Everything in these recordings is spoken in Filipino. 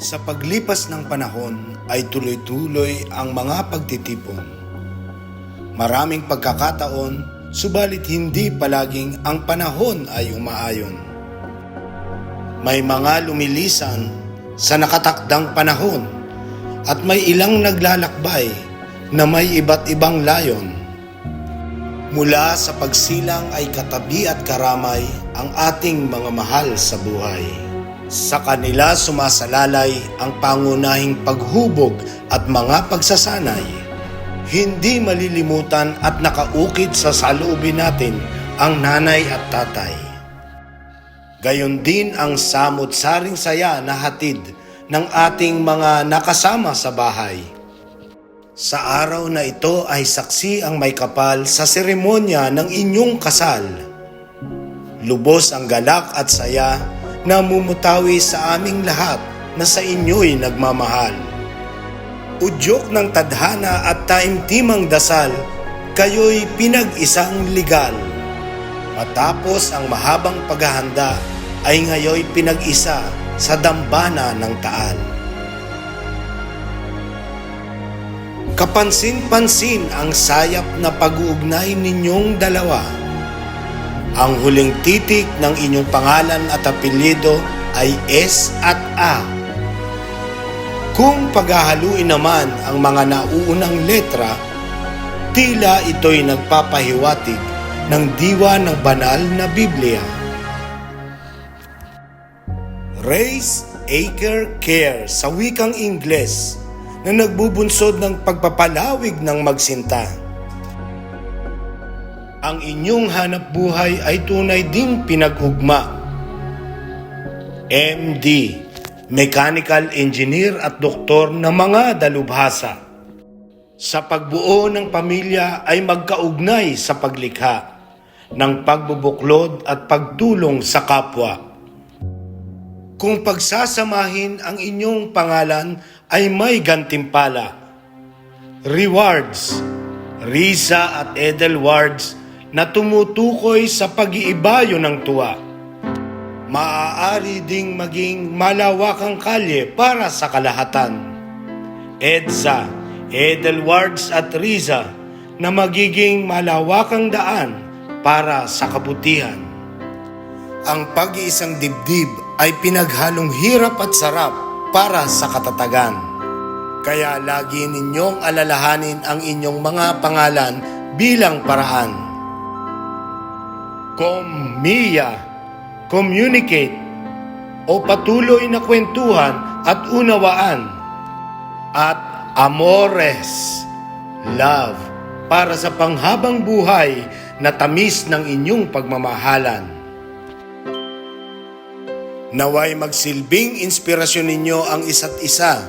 Sa paglipas ng panahon ay tuloy-tuloy ang mga pagtitipon. Maraming pagkakataon, subalit hindi palaging ang panahon ay umaayon. May mga lumilisan sa nakatakdang panahon at may ilang naglalakbay na may iba't ibang layon. Mula sa pagsilang ay katabi at karamay ang ating mga mahal sa buhay. Sa kanila sumasalalay ang pangunahing paghubog at mga pagsasanay. Hindi malilimutan at nakaukit sa saloobin natin ang nanay at tatay. Gayon din ang samot-saring saya na hatid ng ating mga nakasama sa bahay. Sa araw na ito ay saksi ang may kapal sa seremonya ng inyong kasal. Lubos ang galak at saya na mumutawi sa aming lahat na sa inyo'y nagmamahal. Udyok ng tadhana at taimtimang dasal, kayo'y pinag-isang legal. Matapos ang mahabang paghahanda, ay ngayoy pinag-isa sa dambana ng Taal. Kapansin-pansin ang sayap na pag-uugnay ninyong dalawa. Ang huling titik ng inyong pangalan at apelyido ay S at A. Kung paghahaluin naman ang mga nauunang letra, tila ito'y nagpapahiwatig ng diwa ng banal na Biblia. Raise, Acre, Care sa wikang Ingles na nagbubunsod ng pagpapalawig ng magsinta. Ang inyong hanap buhay ay tunay ding pinag-ugma. MD, Mechanical Engineer at Doktor ng mga dalubhasa. Sa pagbuo ng pamilya ay magkaugnay sa paglikha ng pagbubuklod at pagtulong sa kapwa. Kung pagsasamahin ang inyong pangalan ay may gantimpala. Rewards, Risa at Edelwards na tumutukoy sa pag-iibayo ng tuwa. Maaari ding maging malawakang kalye para sa kalahatan. EDSA, Edelwards at Riza na magiging malawakang daan para sa kabutihan. Ang pag-iisang dibdib ay pinaghalong hirap at sarap para sa katatagan. Kaya lagi ninyong alalahanin ang inyong mga pangalan bilang paraan. Kommiya, communicate, o patuloy na kwentuhan at unawaan. At amores, love, para sa panghabang buhay na tamis ng inyong pagmamahalan. Naway magsilbing inspirasyon ninyo ang isa't isa.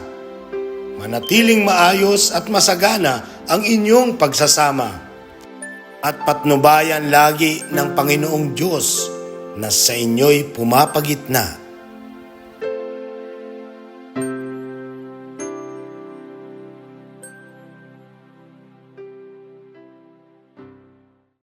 Manatiling maayos at masagana ang inyong pagsasama. At patnubayan lagi ng Panginoong Diyos na sa inyo'y pumapagitna